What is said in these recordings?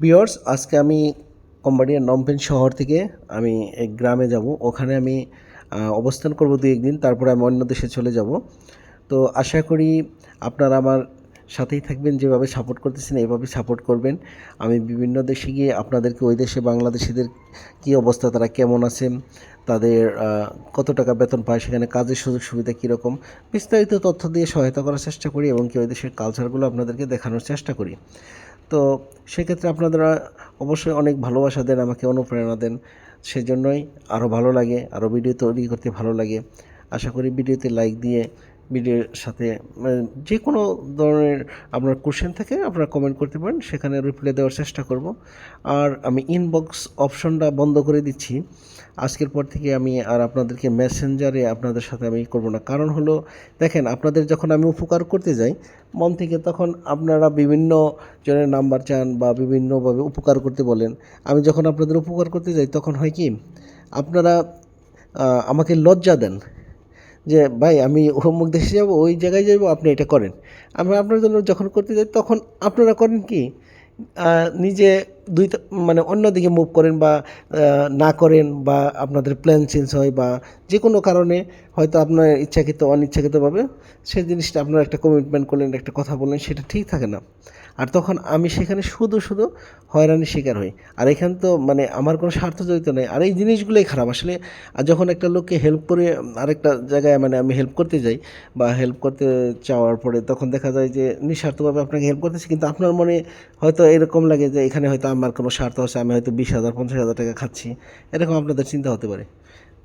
বিয়র্স আজকে আমি কম্বাডিয়ার নমপেন শহর থেকে আমি এক গ্রামে যাব। ওখানে আমি অবস্থান করব দু একদিন, তারপরে আমি অন্য দেশে চলে যাব। তো আশা করি আপনারা আমার সাথেই থাকবেন, যেভাবে সাপোর্ট করতেছেন এইভাবে সাপোর্ট করবেন। আমি বিভিন্ন দেশে গিয়ে আপনাদেরকে ওই দেশে বাংলাদেশিদের কী অবস্থা, তারা কেমন আছেন তাদের কত টাকা বেতন পায়, সেখানে কাজের সুযোগ সুবিধা কীরকম, বিস্তারিত তথ্য দিয়ে সহায়তা করার চেষ্টা করি এবং কি ওই দেশের কালচারগুলো আপনাদেরকে দেখানোর চেষ্টা করি। তো সেক্ষেত্রে আপনারা অবশ্যই অনেক ভালোবাসা দেন, আমাকে অনুপ্রেরণা দেন। সেজন্যই আরও ভালো লাগে আরও ভিডিও তৈরি করতে ভালো লাগে। আশা করি ভিডিওতে লাইক দিয়ে ভিডিওর সাথে মানে যে কোনো ধরনের আপনার কোশ্চেন থাকে আপনারা কমেন্ট করতে পারেন, সেখানে রিপ্লাই দেওয়ার চেষ্টা করব। আর আমি ইনবক্স অপশনটা বন্ধ করে দিচ্ছি। আজকের পর থেকে আমি আর আপনাদেরকে মেসেঞ্জারে আপনাদের সাথে আমি করব না। কারণ হলো, দেখেন, আপনাদের যখন আমি উপকার করতে যাই, মন থেকে তখন আপনারা বিভিন্ন জনের নাম্বার চান বা বিভিন্নভাবে উপকার করতে বলেন। আমি যখন আপনাদের উপকার করতে যাই, তখন হয় কি, আপনারা আমাকে লজ্জা দেন। যে, ভাই, আমি অমুক দেশে যাব, ওই জায়গায় যাব আপনি এটা করেন। আমি আপনার জন্য যখন করতে যাই, তখন আপনারা করেন কি? নিজে দুই মানে অন্যদিকে মুভ করেন বা না করেন বা আপনাদের প্ল্যান চেঞ্জ হয় বা যে কোনো কারণে হয়তো আপনার ইচ্ছাকৃত, অনিচ্ছাকৃতভাবে সেই জিনিসটা আপনার একটা কমিটমেন্ট করলেন, একটা কথা বললেন, সেটা ঠিক থাকে না। আর তখন আমি সেখানে শুধু শুধু হয়রানির শিকার হই। আর এখানে তো মানে আমার কোনো স্বার্থ জড়িত নেই। আর এই জিনিসগুলোই খারাপ। আসলে আর যখন একটা লোককে হেল্প করে আরেকটা জায়গায় মানে আমি হেল্প করতে যাই বা হেল্প করতে চাওয়ার পরে তখন দেখা যায় যে নিঃস্বার্থভাবে আপনাকে হেল্প করতেছি, কিন্তু আপনার মনে হয়তো এরকম লাগে যে এখানে হয়তো আমার কোনো স্বার্থ আছে, আমি হয়তো বিশ হাজার, পঞ্চাশ হাজার টাকা খাচ্ছি। এরকম আপনাদের চিন্তা হতে পারে।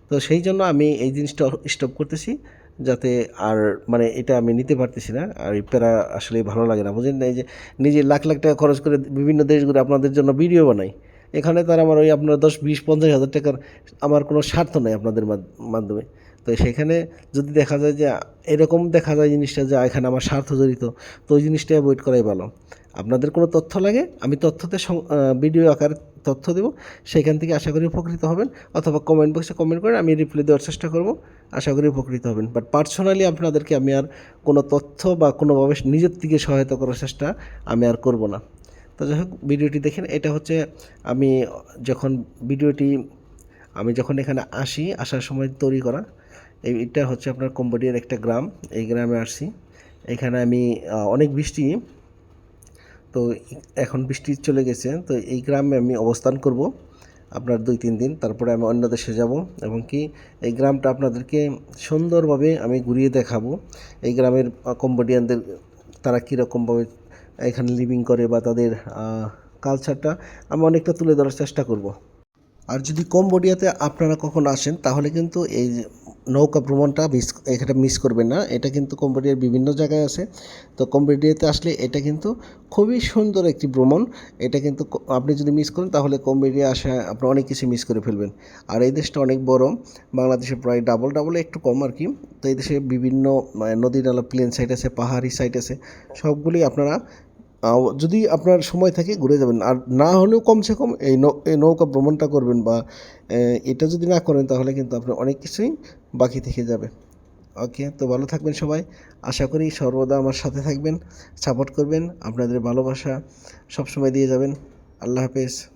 তো সেই জন্য আমি এই জিনিসটা স্টপ করতেছি, যাতে আর মানে এটা আমি নিতে পারতেছি না। আর এই প্যারা আসলে ভালো লাগে না। বুঝলেন না, এই যে নিজে লাখ লাখ টাকা খরচ করে বিভিন্ন দেশ ঘুরে আপনাদের জন্য ভিডিও বানাই। এখানে তার আমার ওই আপনার দশ, বিশ, পঞ্চাশ হাজার টাকার আমার কোনো স্বার্থ নেই আপনাদের মাধ- মাধ্যমে। তো সেখানে যদি দেখা যায় যে এরকম দেখা যায় জিনিসটা যে এখানে আমার স্বার্থ জড়িত তো ওই জিনিসটা অ্যাভয়েড করাই ভালো। আপনাদের কোনো তথ্য লাগে, আমি তথ্যতে ভিডিও আকারে তথ্য দেবো, সেখান থেকে আশা করি উপকৃত হবেন, অথবা কমেন্ট বক্সে কমেন্ট করে আমি রিপ্লাই দেওয়ার চেষ্টা করব, আশা করি উপকৃত হবেন। বাট পার্সোনালি আপনাদেরকে আমি আর কোনো তথ্য বা কোনোভাবে নিজের থেকে সহায়তা করার চেষ্টা আমি আর করব না। তো যাই হোক ভিডিওটি দেখেন, এটা হচ্ছে আমি যখন ভিডিওটি আমি যখন এখানে আসি, আসার সময় তৈরি করা এই এটা হচ্ছে আপনার কম্বোডিয়ার একটা গ্রাম, এই গ্রামে আসছি। এখানে আমি অনেক বৃষ্টি, তো এখন বৃষ্টি চলে গেছে, তো এই গ্রামে আমি অবস্থান করব আপনার দুই তিন দিন, তারপরে আমি অন্য দেশে যাব এবং কি এই গ্রামটা আপনাদেরকে সুন্দরভাবে আমি ঘুরিয়ে দেখাবো, এই গ্রামের কম্বোডিয়ানদের তারা কীরকমভাবে এখানে লিভিং করে বা তাদের কালচারটা আমি অনেকটা তুলে ধরার চেষ্টা করব। আর যদি কম্বোডিয়াতে আপনারা কখন আসেন, তাহলে কিন্তু এই নৌকা ভ্রমণটা মিস এখানে মিস করবেন না। এটা কিন্তু কম্বোডিয়ার বিভিন্ন জায়গায় আছে। তো কম্বোডিয়াতে আসলে এটা কিন্তু খুবই সুন্দর একটি ভ্রমণ। এটা কিন্তু আপনি যদি মিস করেন তাহলে কম্বোডিয়া আসা আপনি অনেক কিছু মিস করে ফেলবেন। আর এই দেশটা অনেক বড়। বাংলাদেশে প্রায় ডাবল ডাবল একটু কম আর কি। তো এই দেশে বিভিন্ন নদী নালা প্লেন সাইড আছে, পাহাড়ি সাইড আছে। সবগুলি আপনারা যদি আপনার সময় থাকে, ঘুরে যাবেন। আর না হলেও কমসে কম এই এই নৌকা ভ্রমণটা করবেন বা এটা যদি না করেন, তাহলে কিন্তু আপনার অনেক কিছুই বাকি থেকে যাবে। ওকে, তো ভালো থাকবেন সবাই। আশা করি সর্বদা আমার সাথে থাকবেন, সাপোর্ট করবেন, আপনাদের ভালোবাসা সবসময় দিয়ে যাবেন। আল্লাহ হাফেজ।